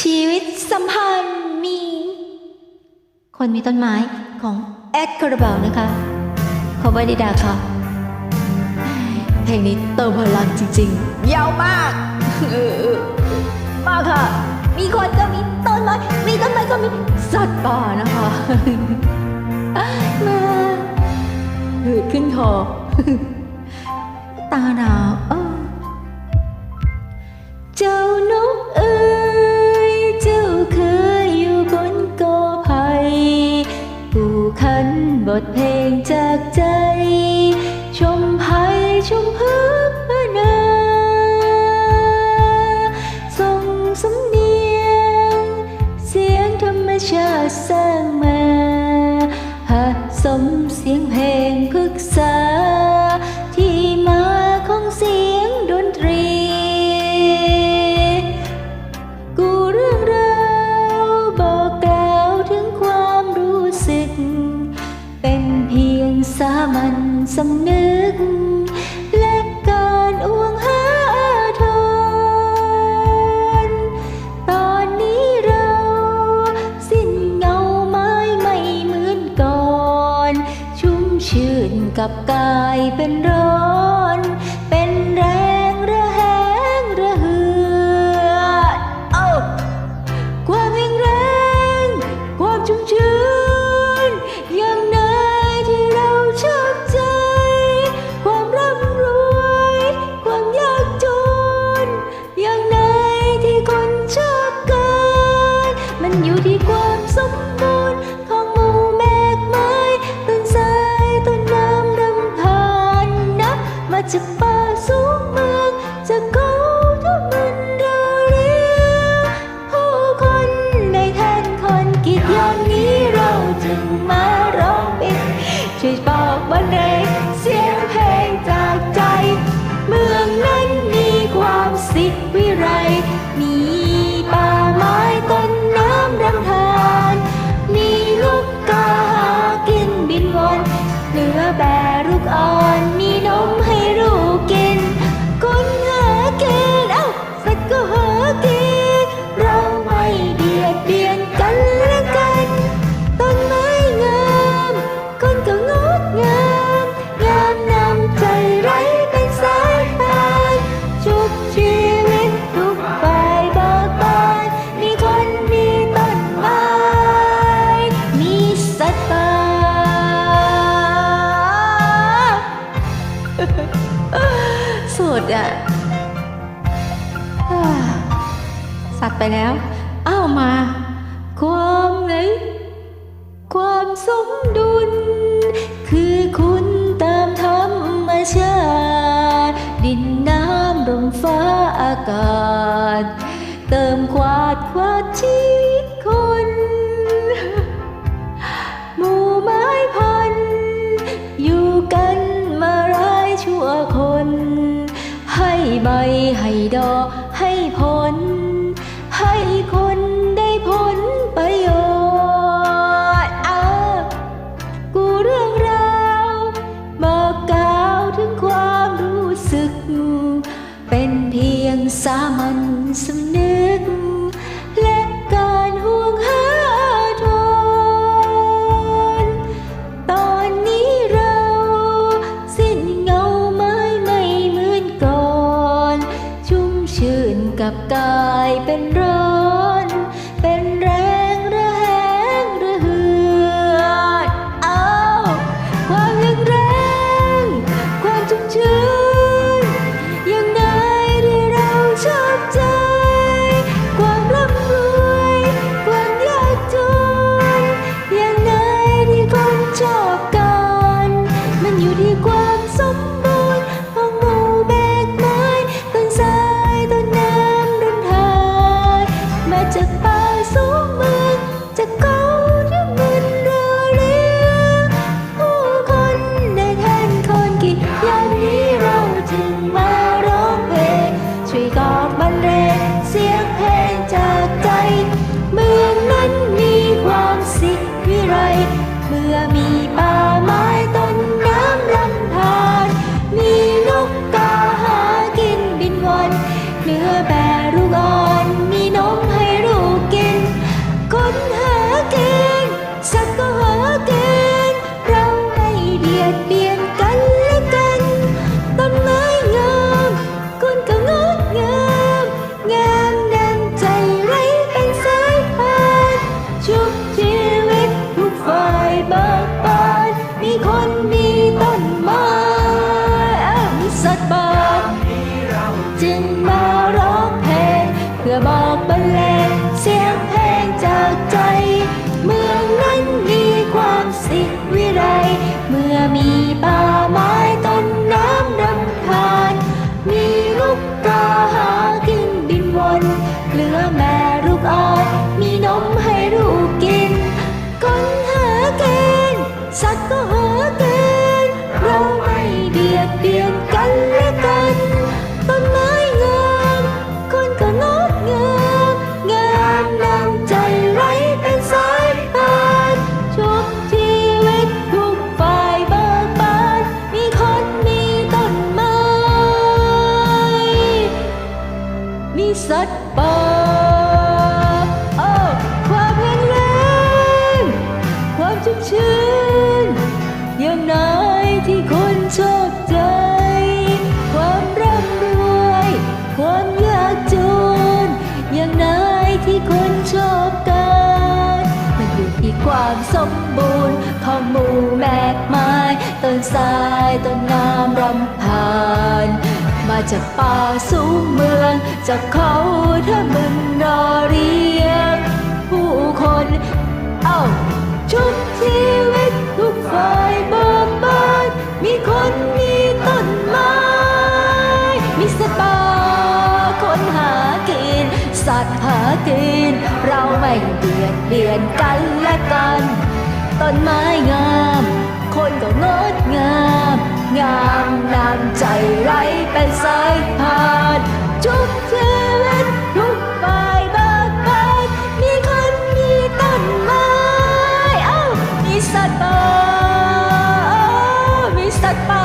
ชีวิตสัมพันธ์มี คนมีต้นไม้ของแอดคาราบาวนะคะขอไว้ดีดาค่ะ เพลงนี้เติมพลังจริงๆ ยาวมากมากค่ะ มีคนก็มีต้นไม้ มีต้นไม้ก็มีสัตว์ป่านะคะมาหืดขึ้นคอตาหนาว สำเนียง เสียงธรรมชาติสร้างมา หาสมเสียงเพลงพึกษา จับกายเป็นร้อย มีป่าไม้ต้นน้ำรำธารมีลูกกาหากินบินวนเหลือแบลูกอ่อนมีนมให้ลูกกินคนหากินเอ้าสัตว์ก็หากินเราไม่เบียดเบียนกันและกันต้นไม้งามคนก็งดงามงามนำใจไร้เป็นสายทานชุบชี ตว์ไปแล้ว อ้าวมา ความไหนความสมดุล คือคุณตามธรรมชาติ ดินน้ำลมฟ้าอากาศ เติมควาดควาดชีวิตคนหมู่ไม้พัน อยู่กันมาร้ายชั่วคน ให้ใบให้ดอกให้ผล ให้คนได้ผลประโยชน์อากูเรื่องราวมากกล่าวถึงความรู้สึก เป็นเพียงสามัญสำนึก กับกายเป็นร้ น สัตว์บาปจึง ต้นสายต้นน้ำรำพานมาจากป่าสู่เมือง จากเขาถ้ามึงรอเรียงผู้คน เอ้าชุบชีวิตทุกฝ่ายเบิกบานมีคนมีต้นไม้ มีสัตว์ป่าคนหากิน สัตว์หากิน เราไม่เบียดเบียนกันและกัน ต้นไม้งาม นก็งดงาม งามนำใจไรเป็นสายพานทุกชีวิตทุกฝ่ายเบิกบานมีคนมีต้นไม้เอ้ามีสัตว์ป่ามีสัตว์ป่า